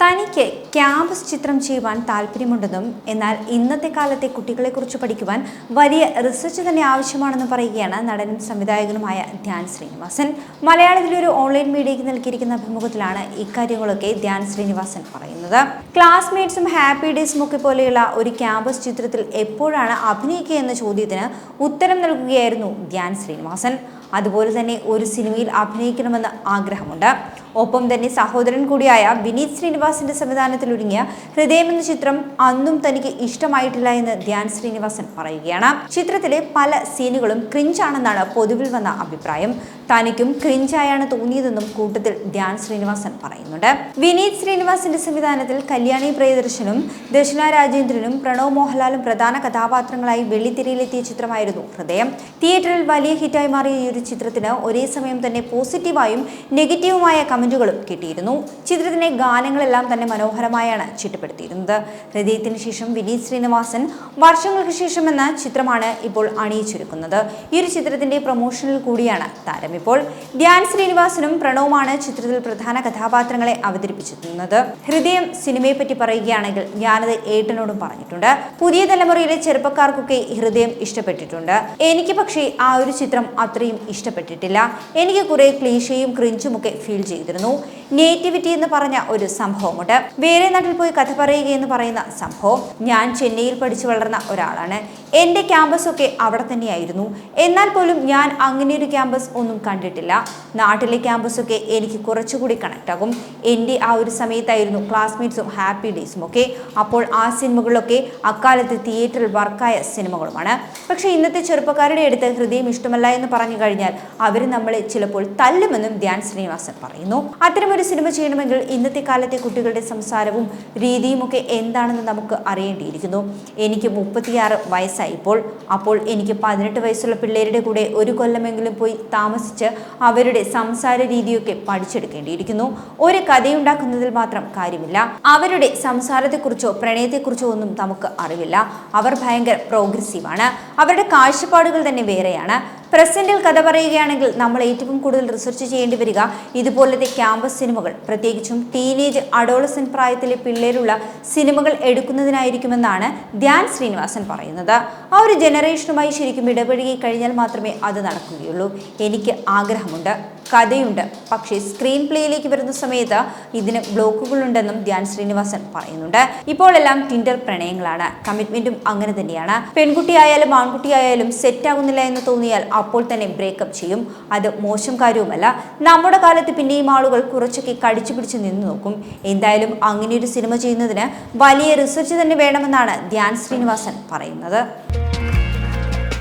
തനിക്ക് ക്യാമ്പസ് ചിത്രം ചെയ്യുവാൻ താല്പര്യമുണ്ടെന്നും എന്നാൽ ഇന്നത്തെ കാലത്തെ കുട്ടികളെക്കുറിച്ച് പഠിക്കുവാൻ വലിയ റിസർച്ച് തന്നെ ആവശ്യമാണെന്ന് പറയുകയാണ് നടനും സംവിധായകനുമായ ധ്യാൻ ശ്രീനിവാസൻ. മലയാളത്തിലെ ഒരു ഓൺലൈൻ മീഡിയയ്ക്ക് നൽകിയിരിക്കുന്ന അഭിമുഖത്തിലാണ് ഇക്കാര്യങ്ങളൊക്കെ ധ്യാൻ ശ്രീനിവാസൻ പറയുന്നത്. ക്ലാസ്മേറ്റ്സും ഹാപ്പി ഡേയ്സും ഒക്കെ പോലെയുള്ള ഒരു ക്യാമ്പസ് ചിത്രത്തിൽ എപ്പോഴാണ് അഭിനയിക്കുക എന്ന ചോദ്യത്തിന് ഉത്തരം നൽകുകയായിരുന്നു ധ്യാൻ ശ്രീനിവാസൻ. അതുപോലെ തന്നെ ഒരു സിനിമയിൽ അഭിനയിക്കണമെന്ന് ആഗ്രഹമുണ്ട്. ഒപ്പം തന്നെ സഹോദരൻ കൂടിയായ വിനീത് ശ്രീനിവാസിന്റെ സംവിധാനത്തിൽ ഒരുങ്ങിയ ഹൃദയം എന്ന ചിത്രം അന്നും തനിക്ക് ഇഷ്ടമായിട്ടില്ല എന്ന് ധ്യാൻ ശ്രീനിവാസൻ പറയുകയാണ്. ചിത്രത്തിലെ പല സീനുകളും ക്രിഞ്ചാണെന്നാണ് പൊതുവിൽ വന്ന അഭിപ്രായം. തനിക്കും ക്രിഞ്ചായാണ് തോന്നിയതെന്നും കൂട്ടത്തിൽ ധ്യാൻ ശ്രീനിവാസൻ പറയുന്നുണ്ട്. വിനീത് ശ്രീനിവാസിന്റെ സംവിധാനത്തിൽ കല്യാണി പ്രിയദർശനും ദർശന രാജേന്ദ്രനും പ്രണവ് മോഹൻലാലും പ്രധാന കഥാപാത്രങ്ങളായി വെള്ളിത്തിരയിലെത്തിയ ചിത്രമായിരുന്നു ഹൃദയം. തിയേറ്ററിൽ വലിയ ഹിറ്റായി മാറിയ ഈ ഒരു ചിത്രത്തിന് ഒരേ സമയം തന്നെ പോസിറ്റീവായും നെഗറ്റീവുമായ കമന്റുകളും കിട്ടിയിരുന്നു. ചിത്രത്തിന്റെ ഗാനങ്ങളെല്ലാം തന്നെ മനോഹരമായാണ് ചിട്ടപ്പെടുത്തിയിരുന്നത്. ഹൃദയത്തിന് ശേഷം വിനീത് ശ്രീനിവാസൻ വർഷങ്ങൾക്ക് ശേഷം എന്ന ചിത്രമാണ് ഇപ്പോൾ അണിയിച്ചൊരുക്കുന്നത്. ഈ ഒരു ചിത്രത്തിന്റെ പ്രൊമോഷനിൽ കൂടിയാണ് താരം ഇപ്പോൾ. ധ്യാൻ ശ്രീനിവാസനും പ്രണവുമാണ് ചിത്രത്തിൽ പ്രധാന കഥാപാത്രങ്ങളെ അവതരിപ്പിച്ചിരുന്നത്. ഹൃദയം സിനിമയെ പറ്റി പറയുകയാണെങ്കിൽ ഞാനത് ഏട്ടനോടും പറഞ്ഞിട്ടുണ്ട്. പുതിയ തലമുറയിലെ ചെറുപ്പക്കാർക്കൊക്കെ ഹൃദയം ഇഷ്ടപ്പെട്ടിട്ടുണ്ട്. എനിക്ക് പക്ഷേ ആ ഒരു ചിത്രം അത്രയും ഇഷ്ടപ്പെട്ടിട്ടില്ല. എനിക്ക് കുറെ ക്ലീശയും ക്രിഞ്ചും ഒക്കെ ഫീൽ ചെയ്തിരുന്നു. നേറ്റിവിറ്റി എന്ന് പറഞ്ഞ ഒരു സംഭവമുണ്ട്. വേറെ നാട്ടിൽ പോയി കഥ പറയുക എന്ന് പറയുന്ന സംഭവം ഞാൻ ചെന്നൈയിൽ പഠിച്ചു വളർന്ന ഒരാളാണ്. എന്റെ ക്യാമ്പസ് ഒക്കെ അവിടെ തന്നെയായിരുന്നു. എന്നാൽ പോലും ഞാൻ അങ്ങനെ ഒരു ക്യാമ്പസ് ഒന്നും കണ്ടിട്ടില്ല. നാട്ടിലെ ക്യാമ്പസ് ഒക്കെ എനിക്ക് കുറച്ചുകൂടി കണക്ട് ആകും. എന്റെ ആ ഒരു സമയത്തായിരുന്നു ക്ലാസ്മേറ്റ്സും ഹാപ്പി ഡേയ്സും ഒക്കെ. അപ്പോൾ ആ സിനിമകളൊക്കെ അക്കാലത്ത് തിയേറ്ററിൽ വർക്കായ സിനിമകളുമാണ്. പക്ഷേ ഇന്നത്തെ ചെറുപ്പക്കാരുടെ അടുത്ത് ഹൃദയം ഇഷ്ടമല്ല എന്ന് പറഞ്ഞു കഴിഞ്ഞാൽ അവർ നമ്മളെ ചിലപ്പോൾ തല്ലുമെന്നും ധ്യാൻ ശ്രീനിവാസൻ പറയുന്നു. അത്തരമൊരു സിനിമ ചെയ്യണമെങ്കിൽ ഇന്നത്തെ കാലത്തെ കുട്ടികളുടെ സംസാരവും രീതിയും ഒക്കെ എന്താണെന്ന് നമുക്ക് അറിയേണ്ടിയിരിക്കുന്നു. എനിക്ക് മുപ്പത്തിയാറ് വയസ്സായിപ്പോൾ. അപ്പോൾ എനിക്ക് പതിനെട്ട് വയസ്സുള്ള പിള്ളേരുടെ കൂടെ ഒരു കൊല്ലമെങ്കിലും പോയി താമസിച്ച് അവരുടെ സംസാര രീതിയൊക്കെ പഠിച്ചെടുക്കേണ്ടിയിരിക്കുന്നു. ഒരു കഥയുണ്ടാക്കുന്നതിൽ മാത്രം കാര്യമില്ല. അവരുടെ സംസാരത്തെക്കുറിച്ചോ പ്രണയത്തെക്കുറിച്ചോ ഒന്നും നമുക്ക് അറിവില്ല. അവർ ഭയങ്കര പ്രോഗ്രസീവാണ് അവരുടെ കാഴ്ചപ്പാടുകൾ തന്നെ വേറെയാണ്. പ്രസന്റിൽ കഥ പറയുകയാണെങ്കിൽ നമ്മൾ ഏറ്റവും കൂടുതൽ റിസർച്ച് ചെയ്യേണ്ടി വരിക ഇതുപോലത്തെ ക്യാമ്പസ് സിനിമകൾ. പ്രത്യേകിച്ചും ടീനേജ് അഡോളസൻ പ്രായത്തിലെ പിള്ളേരുള്ള സിനിമകൾ എടുക്കുന്നതിനായിരിക്കുമെന്നാണ് ധ്യാൻ ശ്രീനിവാസൻ പറയുന്നത്. ആ ഒരു ജനറേഷനുമായി ശരിക്കും ഇടപഴകി കഴിഞ്ഞാൽ മാത്രമേ അത് നടക്കുകയുള്ളൂ. എനിക്ക് ആഗ്രഹമുണ്ട്. കഥയുണ്ട്. പക്ഷേ സ്ക്രീൻ പ്ലേയിലേക്ക് വരുന്ന സമയത്ത് ഇതിന് ബ്ലോക്കുകളുണ്ടെന്നും ധ്യാൻ ശ്രീനിവാസൻ പറയുന്നുണ്ട്. ഇപ്പോൾ എല്ലാം ടിൻഡർ പ്രണയങ്ങളാണ് കമ്മിറ്റ്മെന്റും അങ്ങനെ തന്നെയാണ്. പെൺകുട്ടിയായാലും ആൺകുട്ടിയായാലും സെറ്റ് ആകുന്നില്ല എന്ന് തോന്നിയാൽ അപ്പോൾ തന്നെ ബ്രേക്കപ്പ് ചെയ്യും. അത് മോശം കാര്യവുമല്ല. നമ്മുടെ കാലത്ത് പിന്നെയും ആളുകൾ കുറച്ചൊക്കെ കടിച്ചു പിടിച്ച് നിന്ന് നോക്കും. എന്തായാലും അങ്ങനെ ഒരു സിനിമ ചെയ്യുന്നതിന് വലിയ റിസർച്ച് തന്നെ വേണമെന്നാണ് ധ്യാൻ ശ്രീനിവാസൻ പറയുന്നത്.